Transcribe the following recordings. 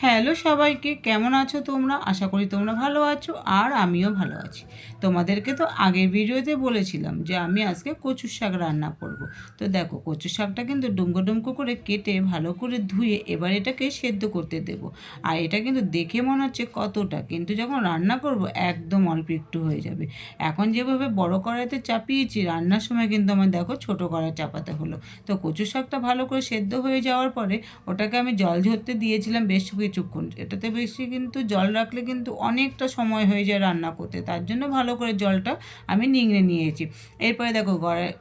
Hello সবাইকে, কেমন আছো তোমরা আশা করি তোমরা ভালো আছো আর আমিও ভালো আছি তোমাদেরকে তো আগের ভিডিওতে বলেছিলাম যে আমি আজকে কচুর শাক রান্না করব। তো দেখো কচু শাকটা কিন্তু ডুমকো ডুমকো করে কেটে ভালো করে ধুয়ে এবার এটাকে সেদ্ধ করতে দেব। আর এটা কিন্তু দেখে মনে হচ্ছে কতটা, কিন্তু যখন রান্না করব একদম অল্প একটু হয়ে যাবে। এখন যেভাবে বড় কড়াইতে চাপিয়েছি, রান্নার সময় কিন্তু আমার দেখো ছোট কড়াই চাপাতে হলো। তো কচু শাকটা ভালো করে সেদ্ধ হয়ে যাওয়ার পরে ওটাকে আমি জল ঝরতে দিয়েছিলাম বেশ কিছুক্ষণ। এটাতে বেশি কিন্তু জল রাখলে কিন্তু অনেকটা সময় হয়ে যায় রান্না করতে। তার জন্য ভালো করে জলটা আমি নিংড়ে নিয়েছি। এরপরে দেখো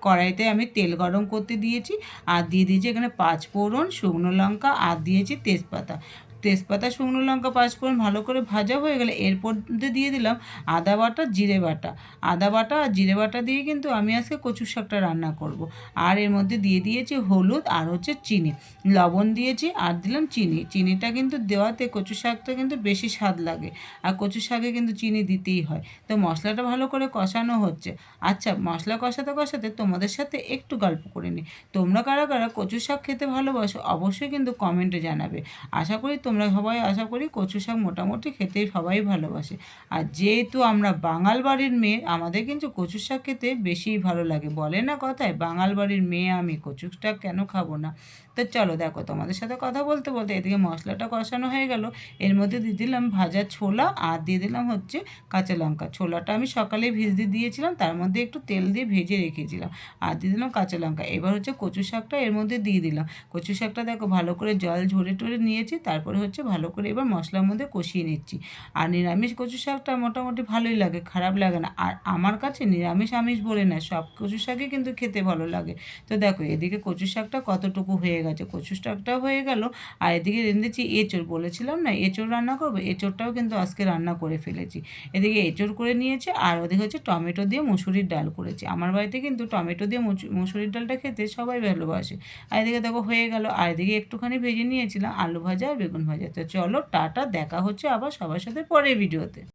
কড়াইতে আমি তেল গরম করতে দিয়েছি আর দিয়ে দিয়েছি এখানে পাঁচ ফোড়ন শুকনো লঙ্কা আর দিয়েছি তেজপাতা। তেজপাতা, শুকনো লঙ্কা, পাঁচফোড়ন ভালো করে ভাজা হয়ে গেলে এরপর দিয়ে দিলাম আদা বাটা, জিরে বাটা। আদা বাটা আর জিরে বাটা দিয়ে কিন্তু আমি আজকে কচু শাকটা রান্না করব। আর এর মধ্যে দিয়ে দিয়েছি হলুদ আর হচ্ছে চিনি। লবণ দিয়েছি আর দিলাম চিনি। চিনিটা কিন্তু দেওয়াতে কচু শাকটা কিন্তু বেশি স্বাদ লাগে। আর কচু শাকে কিন্তু চিনি দিতেই হয়। তো মশলাটা ভালো করে কষানো হচ্ছে। আচ্ছা মশলা কষাতে কষাতে তোমাদের সাথে একটু গল্প করে নিই। তোমরা কারা কারা কচু শাক খেতে ভালোবাসো অবশ্যই কিন্তু কমেন্টে জানাবে। আশা করি তোমরা সবাই আশা করি কচু শাক মোটামুটি খেতে সবাই ভালোবাসে। আর যেহেতু আমরা বাঙাল বাড়ির মেয়ে, আমাদের কিন্তু কচু শাক খেতে বেশিই ভালো লাগে। বলে না কথায়, বাঙাল বাড়ির মেয়ে আমি কচু শাক কেন খাব না? তো চলো দেখো, তোমাদের সাথে কথা বলতে বলতে এদিকে মশলাটা কষানো হয়ে গেল। এর মধ্যে দিয়ে দিলাম ভাজা ছোলা আর দিয়ে দিলাম হচ্ছে কাঁচা লঙ্কা। ছোলাটা আমি সকালে ভিজতে দিয়েছিলাম, তার মধ্যে একটু তেল দিয়ে ভেজে রেখেছিলাম আর দিয়ে দিলাম কাঁচা লঙ্কা। এবার হচ্ছে কচু শাকটা এর মধ্যে দিয়ে দিলাম। কচু শাকটা দেখো ভালো করে জল ঝরে টরে নিয়েছি, তারপরে হচ্ছে ভালো করে এবার মশলার মধ্যে কষিয়ে নিচ্ছি। আর নিরামিষ কচু শাকটা মোটামুটি ভালোই লাগে, খারাপ লাগে না। আর আমার কাছে নিরামিষ আমিষ বলে না, সব কচু শাকই কিন্তু খেতে ভালো লাগে। তো দেখো, এদিকে কচু শাকটা কতটুকু হয়ে গেছে? কচু শাকটা হয়ে গেল, আর এদিকে রেঁধেছি এঁচড়। বলেছিলাম না, এঁচড় রান্না করব? এঁচড়টাও কিন্তু আজকে রান্না করে ফেলেছি। এদিকে এঁচড় করে নিয়েছে, আর ওদিকে হচ্ছে টমেটো দিয়ে মুসুরির ডাল করেছি। আমার বাড়িতে কিন্তু টমেটো দিয়ে মুসুরির ডালটা খেতে সবাই ভালোবাসে। আর এদিকে দেখো হয়ে গেল, আর এদিকে একটুখানি ভেজে নিয়েছিলাম, আলু ভাজা আর বেগুন ভাজা তো চলো টাটা দেখা হচ্ছে আবার সবার সাথে পরের ভিডিওতে